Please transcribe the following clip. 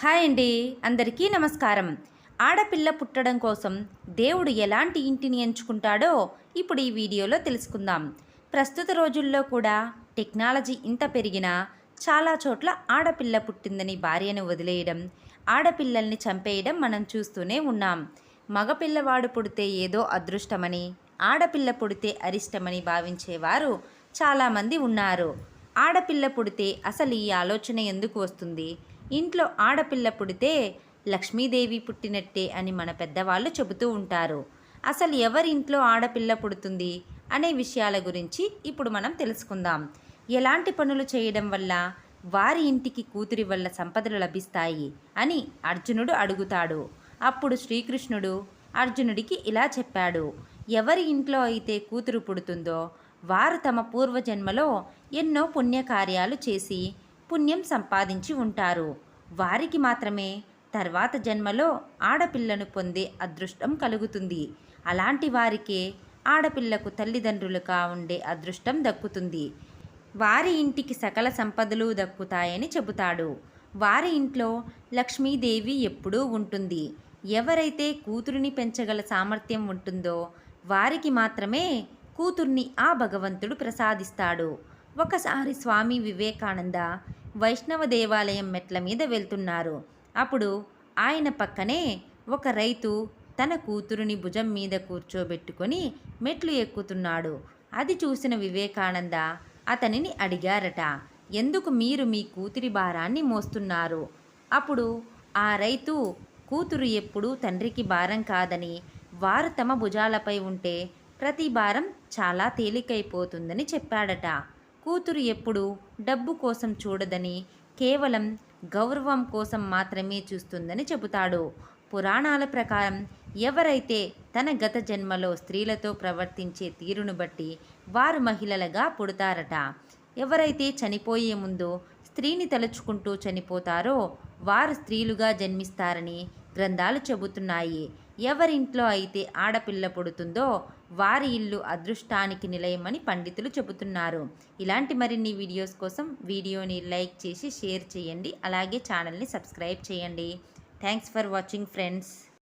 Hi అండి అందరికీ నమస్కారం. ఆడపిల్ల పుట్టడం కోసం దేవుడు ఎలాంటి ఇంటిని ఎంచుకుంటాడో ఇప్పుడు ఈ వీడియోలో తెలుసుకుందాం. ప్రస్తుత రోజుల్లో కూడా టెక్నాలజీ ఇంత పెరిగినా చాలా చోట్ల ఆడపిల్ల పుట్టిందని భార్యను వదిలేయడం ఆడపిల్లల్ని చంపేయడం మనం చూస్తూనే ఉన్నాం. మగపిల్లవాడు పుడితే ఏదో అదృష్టమని ఆడపిల్ల పుడితే అరిష్టమని భావించేవారు చాలామంది ఉన్నారు. ఆడపిల్ల పుడితే అసలు ఈ ఆలోచన ఎందుకు వస్తుంది? ఇంట్లో ఆడపిల్ల పుడితే లక్ష్మీదేవి పుట్టినట్టే అని మన పెద్దవాళ్ళు చెబుతూ ఉంటారు. అసలు ఎవరి ఇంట్లో ఆడపిల్ల పుడుతుంది అనే విషయాల గురించి ఇప్పుడు మనం తెలుసుకుందాం. ఎలాంటి పనులు చేయడం వల్ల వారి ఇంటికి కూతురి వల్ల సంపదలు లభిస్తాయి అని అర్జునుడు అడుగుతాడు. అప్పుడు శ్రీకృష్ణుడు అర్జునుడికి ఇలా చెప్పాడు. ఎవరి ఇంట్లో అయితే కూతురు పుడుతుందో వారు తమ పూర్వజన్మలో ఎన్నో పుణ్యకార్యాలు చేసి పుణ్యం సంపాదించి ఉంటారు. వారికి మాత్రమే తర్వాత జన్మలో ఆడపిల్లను పొందే అదృష్టం కలుగుతుంది. అలాంటి వారికే ఆడపిల్లకు తల్లిదండ్రులుగా ఉండే అదృష్టం దక్కుతుంది. వారి ఇంటికి సకల సంపదలు దక్కుతాయని చెబుతాడు. వారి ఇంట్లో లక్ష్మీదేవి ఎప్పుడూ ఉంటుంది. ఎవరైతే కూతురిని పెంచగల సామర్థ్యం ఉంటుందో వారికి మాత్రమే కూతుర్ని ఆ భగవంతుడు ప్రసాదిస్తాడు. ఒకసారి స్వామి వివేకానంద వైష్ణవ దేవాలయం మెట్ల మీద వెళ్తున్నారు. అప్పుడు ఆయన పక్కనే ఒక రైతు తన కూతురుని భుజం మీద కూర్చోబెట్టుకొని మెట్లు ఎక్కుతున్నాడు. అది చూసిన వివేకానంద అతనిని అడిగారట ఎందుకు మీరు మీ కూతురి భారాన్ని మోస్తున్నారు? అప్పుడు ఆ రైతు కూతురు ఎప్పుడూ తండ్రికి భారం కాదని వారు తమ భుజాలపై ఉంటే ప్రతి భారం చాలా తేలికైపోతుందని చెప్పాడట. కూతురు ఎప్పుడు డబ్బు కోసం చూడదని కేవలం గౌరవం కోసం మాత్రమే చూస్తుందని చెబుతాడు. పురాణాల ప్రకారం ఎవరైతే తన గత జన్మలో స్త్రీలతో ప్రవర్తించే తీరును బట్టి వారు మహిళలుగా పుడతారట. ఎవరైతే చనిపోయే ముందు స్త్రీని తలుచుకుంటూ చనిపోతారో వారు స్త్రీలుగా జన్మిస్తారని గ్రంథాలు చెబుతున్నాయి. ఎవరింట్లో అయితే ఆడపిల్ల పుడుతుందో వారి ఇల్లు అదృష్టానికి నిలయమని పండితులు చెబుతున్నారు. ఇలాంటి మరిన్ని వీడియోస్ కోసం వీడియోని లైక్ చేసి షేర్ చేయండి. అలాగే ఛానల్ని సబ్స్క్రైబ్ చేయండి. Thanks for watching friends.